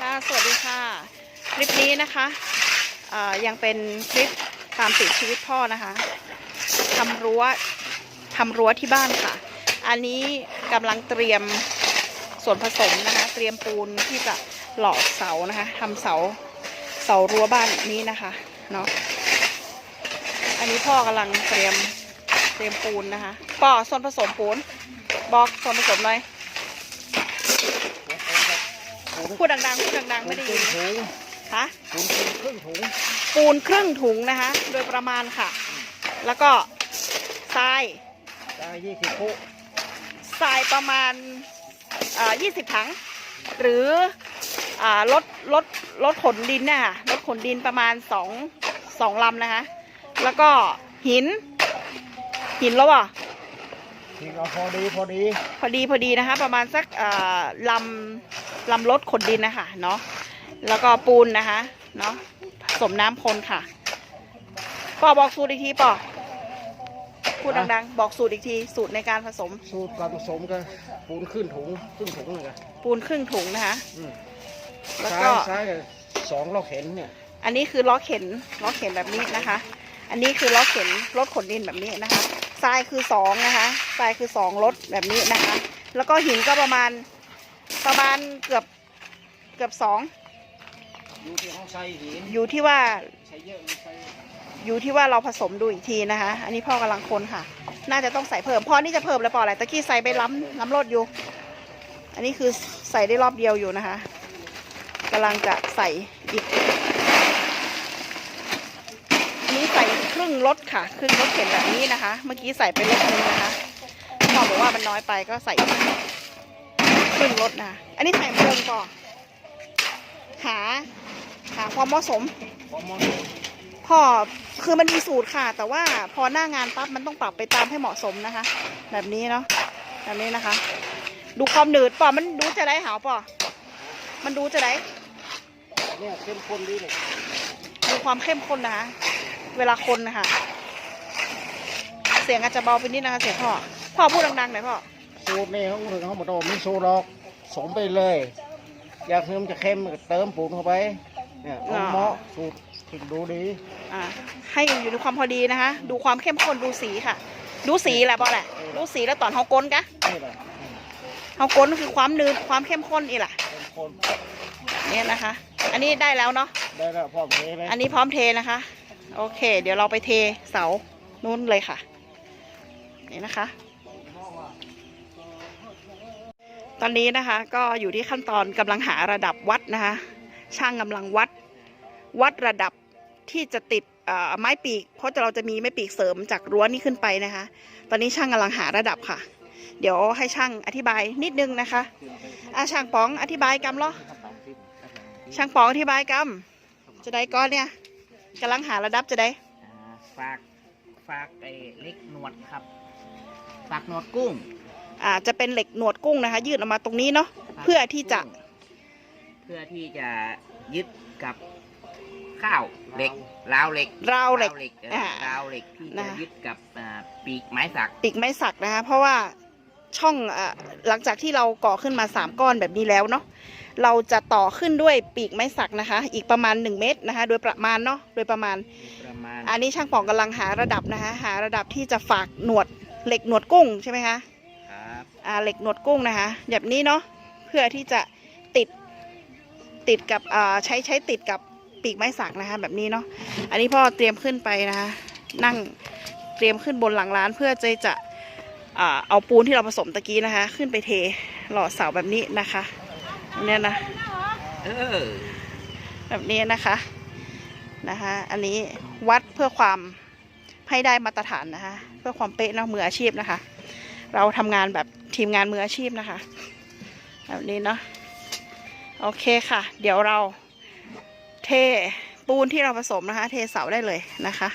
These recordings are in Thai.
ค่ะ สวัสดีค่ะ คลิปนี้นะคะยังเป็นคลิปตามติดชีวิตพ่อนะคะทำรั้วทำรั้วที่บ้านค่ะ อันนี้กำลังเตรียมส่วนผสมนะคะ เตรียมปูนที่จะหล่อเสานะคะทำเสาเสารั้วบ้านนี้นะคะเนาะอันนี้พ่อกำลังเตรียมเตรียมปูนนะคะปอส่วนผสมปูนบอกส่วนผสมหน่ อยพูดดังๆพูดดังๆ ไม่ได้ยินถุงฮะถุงถุงครึ่งถุง ปูนครึ่งถุงนะคะ โดยประมาณค่ะ แล้วก็ทรายได้ยี่สิบคุทรายประมาณเอ่อ20ถัง หรืออ่ารถรถรถขนดินเนี่ยค่ะรถขนดินประมาณ2 2ลำนะคะ แล้วก็หิน หินแล้วอะทีเอาพอดีพอดี พอดีพอดีนะคะ ประมาณสักเอ่อลำ ลำรถขนดินนะคะเนาะแล้วก็ปูนนะคะเนาะผสมน้ำคนค่ะปอบอกสูตรอีกทีปอพูดดังๆ บอกสูตรอีกที สูตรในการผสม สูตรการผสมกันปูนขึ้นถุงครึ่งถุงเลยกันปูนครึ่งถุงนะคะอืมแล้วซ้าก็ยซ้ายกับสองเราเข็นเนี่ย อันนี้คือล้อเข็นล้อเข็นแบบนี้นะคะ อันนี้คือล้อเข็นรถขนดินแบบนี้นะคะทรายคือสองนะคะทรายคือสองรถแบบนี้นะคะ แล้วก็หินก็ประมาณ ประมาณเกือบเกือบสองอยู่ที่ห้องใส่หินอยู่ที่ว่าใช้เยอะหรือใช้อยู่ที่ว่าเราผสมดูอีกทีนะคะ อันนี้พ่อกำลังคนค่ะ น่าจะต้องใส่เพิ่มพ่อนี่จะเพิ่มแล้วปออะไรตะกี้ใส่ไปล้ำล้ำรดอยู่ อันนี้คือใส่ได้รอบเดียวอยู่นะคะกำลังจะใส่อีกอันนี้ใส่ครึ่งรถค่ะ ครึ่งรถเข็นแบบนี้นะคะ เมื่อกี้ใส่ไปรถนึงนะคะพ่อบอกว่ามันน้อยไปก็ใส่ อีกครึ่งรถนะ อันนี้ใส่เพิ่มก่อนหาหาความเหมาะสมพอมองพ่อคือมันมีสูตรค่ะ แต่ว่าพอหน้างานปั๊บมันต้องปรับไปตามให้เหมาะสมนะคะ แบบนี้เนาะแบบนี้นะคะ ดูความหนืดป่อมันดูจะได้หาวป่อมันดูจะได้เนี่ยเข้มข้นดีเลยดูความเข้มข้นนะคะเวลาคนนะคะเสียงอาจจะเบาไปนิดนะคะเสียงพ่อพ่อพูดดังๆหน่อยพ่อ สูตรนี่เขาถึงเขาบอกว่าไม่สูตรหรอกสมไปเลย อยากเพิ่มจะเข้มก็เติมปูนเข้าไปเนี่ยเอาเหมาะสูตรถึงดูดีอ่าให้อยู่ในความพอดีนะคะ ดูความเข้มข้นดูสีค่ะ ดูสีแหละพอแหละดูสีแล้วตอนเขาก้นกะนี่แหละเขาก้นคือความนืดความเข้มข้นอีแหละเข้มข้นเนี่ยนะคะ อันนี้ได้แล้วเนาะได้แล้วพร้อมเทเลยอันนี้พร้อมเทนะคะ โอเค เดี๋ยวเราไปเทเสานู้นเลยค่ะนี่นะคะ ตอนนี้นะคะก็อยู่ที่ขั้นตอนกำลังหาระดับวัดนะคะช่างกำลังวัดวัดระดับที่จะติดไม้ปีก เพราะเราจะมีไม้ปีกเสริมจากรั้วนี้ขึ้นไปนะคะ ตอนนี้ช่างกำลังหาระดับค่ะ เดี๋ยวให้ช่างอธิบายนิดนึงนะคะอาช่างป๋องอธิบายกำเหรอช่างป๋องอธิบายกำจะได้ก้อนเนี่ยกำลังหาระดับจะได้ฝากฝากไอ้เล็กหนวดครับฝากหนวดกุ้ง อ่าจะเป็นเหล็กหนวดกุ้งนะคะ ยืดออกมาตรงนี้เนาะครับเพื่อที่จะเพื่อที่จะยึดกับข้าวเหล็กราวเหล็กราวเหล็กเอออ่า ราวเหล็กที่นะจะยึดกับอ่าปีกไม้สัก ปีกไม้สักนะคะ เพราะว่าช่องอ่าหลังจากที่เราก่อขึ้นมา3ก้อนแบบนี้แล้วเนาะเราจะต่อขึ้นด้วยปีกไม้สักนะคะ อีกประมาณ 1 เมตรนะคะ โดยประมาณเนาะโดยประมาณ ประมาณ อันนี้ช่างป๋องกำลังหาระดับนะคะ หาระดับที่จะฝากหนวดเหล็กหนวดกุ้งใช่ไหมคะครับอ่า เหล็กหนวดกุ้งนะคะ แบบนี้เนาะเพื่อที่จะติดติดกับใช้ใช้ติดกับปีกไม้สักนะคะ แบบนี้เนาะอันนี้พ่อเตรียมขึ้นไปนะคะ นั่งเตรียมขึ้นบนหลังร้านเพื่อจะจะเอาปูนที่เราผสมตะกี้นะคะ ขึ้นไปเทหล่อเสาแบบนี้นะคะอันเนี้ยนะแบบนี้นะคะนะคะ อันนี้วัดเพื่อความให้ได้มาตรฐานนะคะ เพื่อความเป๊ะเนาะมืออาชีพนะคะ เราทำงานแบบทีมงานมืออาชีพนะคะ แบบนี้เนาะโอเคค่ะ เดี๋ยวเราเทปูนที่เราผสมนะคะ เทเสาได้เลยนะคะ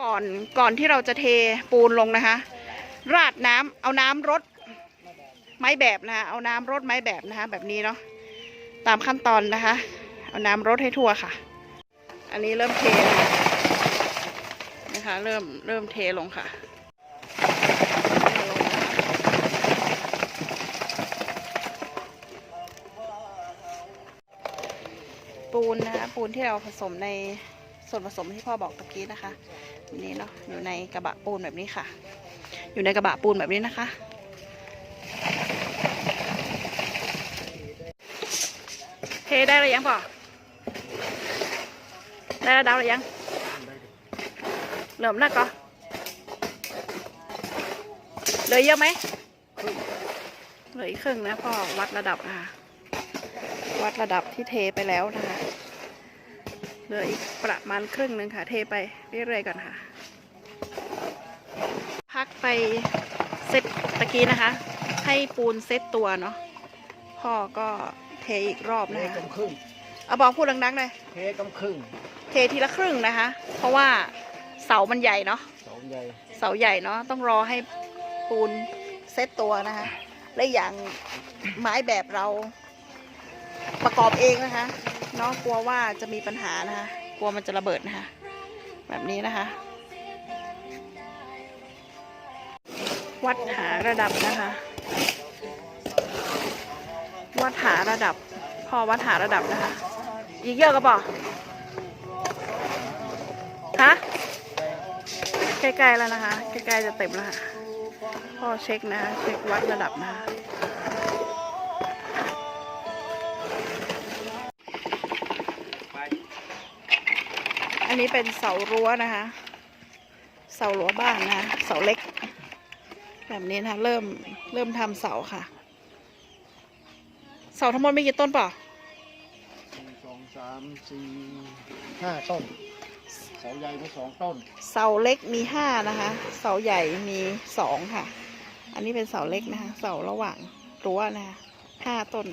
ก่อนก่อนที่เราจะเทปูนลงนะคะ ราดน้ำเอาน้ำรดไม้แบบนะคะเอาน้ำรดไม้แบบนะคะ แบบนี้เนาะตามขั้นตอนนะคะ เอาน้ำรดให้ทั่วค่ะ อันนี้เริ่มเทนะคะ เริ่มเริ่มเทลงค่ะปูนนะปูนที่เราผสมในส่วนผสมที่พ่อบอกตะกี้นะคะนี่เนาะอยู่ในกระบะปูนแบบนี้ค่ะ อยู่ในกระบะปูนแบบนี้นะคะ เทได้หรือยังป่อ ได้ระดับหรือยังเหลื่อมนักก็เหลือเยอะไหมเหลืออีกครึ่งนะพ่อวัดระดับนะคะวัดระดับที่เทไปแล้วนะคะเหลืออีกประมาณครึ่งหนึ่งค่ะ เทไปเรื่อยๆก่อนค่ะ พักไปเซตตะกี้นะคะ ให้ปูนเซตตัวเนาะพ่อก็เทอีกรอบเทนะคะกำครึ่งเอาบอกพูดดังๆเลยเทกำครึ่ง เททีละครึ่งนะคะ เพราะว่าเสามันใหญ่เนาะเสาใหญ่เสาใหญ่เนาะต้องรอให้ปูนเซตตัวนะคะ และอีกอย่างไม้แบบเราประกอบเองนะคะเนาะกลัวว่าจะมีปัญหานะคะ กลัวมันจะระเบิดนะคะ แบบนี้นะคะ วัดหาระดับนะคะ วัดหาระดับ พอวัดหาระดับนะคะ อีกเยอะก็บอก ฮะใกล้ๆแล้วนะคะ ใกล้ๆจะเต็มแล้วค่ะพ่อเช็คนะเช็ควัดระดับนะคะอันนี้เป็นเสารั้วนะคะ เสารั้วบ้านนะ เสาเล็ก แบบนี้นะคะเริ่มเริ่มทำเสาค่ะ เสาทั้งหมดม่กี่ต้นเปล่าหนึ่งสองสามสี่ห้าต้น เสาใหญ่มีสองต้น เสาเล็กมีห้านะคะ เสาใหญ่มีสองค่ะ อันนี้เป็นเสาเล็กนะคะ เสาระหว่างรั้วนะคะห้าต้น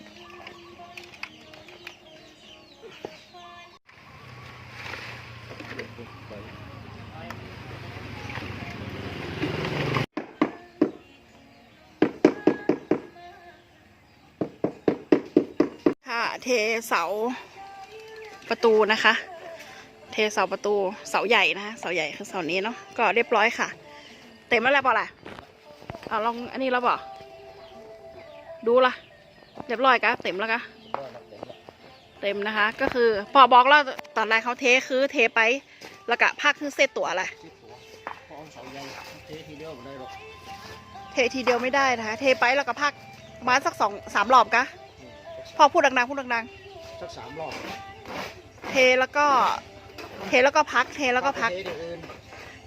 ค่ะเทเสาประตูนะคะ เทเสาประตูเสาใหญ่นะคะเสาใหญ่คือเสานี้เนาะก็เรียบร้อยค่ะ เต็มแล้วแหละเปล่าล่ะเอาลองอันนี้แล้วเปล่าดูละเรียบร้อยกะเต็มแล้วกะเต็มนะคะ ก็คือพอบอกแล้วตอนแรกเขาเทคือเทไปแล้วก็พักคือเซตตัวอะไรสิบหัวเพราะเอาเสาใหญ่เททีเดียวไม่ได้หรอกเททีเดียวไม่ได้นะคะ เทไปแล้วก็พักประมาณสักสองสามรอบกะพอพูดดังๆพูดดังสักสามรอบๆเทแล้วก็ เทแล้วก็พัก เทแล้วก็พักเทที่อื่น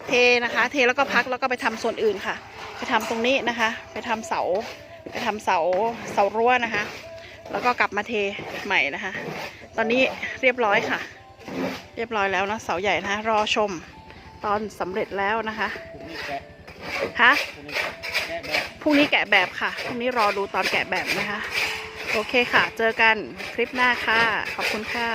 เทนะคะ เทแล้วก็พักแล้วก็ไปทำส่วนอื่นค่ะ ไปทำตรงนี้นะคะ ไปทำเสา ไปทำเสาเสารั้วนะคะ แล้วก็กลับมาเทใหม่นะคะ ตอนนี้เรียบร้อยค่ะ เรียบร้อยแล้วนะเสาใหญ่นะคะรอชมตอนสำเร็จแล้วนะคะพวกนี้แกะฮะพวกนี้แกะแบบพรุ่งนี้แกะแบบค่ะพรุ่งนี้รอดูตอนแกะแบบนะคะ โอเคค่ะ เจอกันคลิปหน้าค่ะ ขอบคุณค่ะ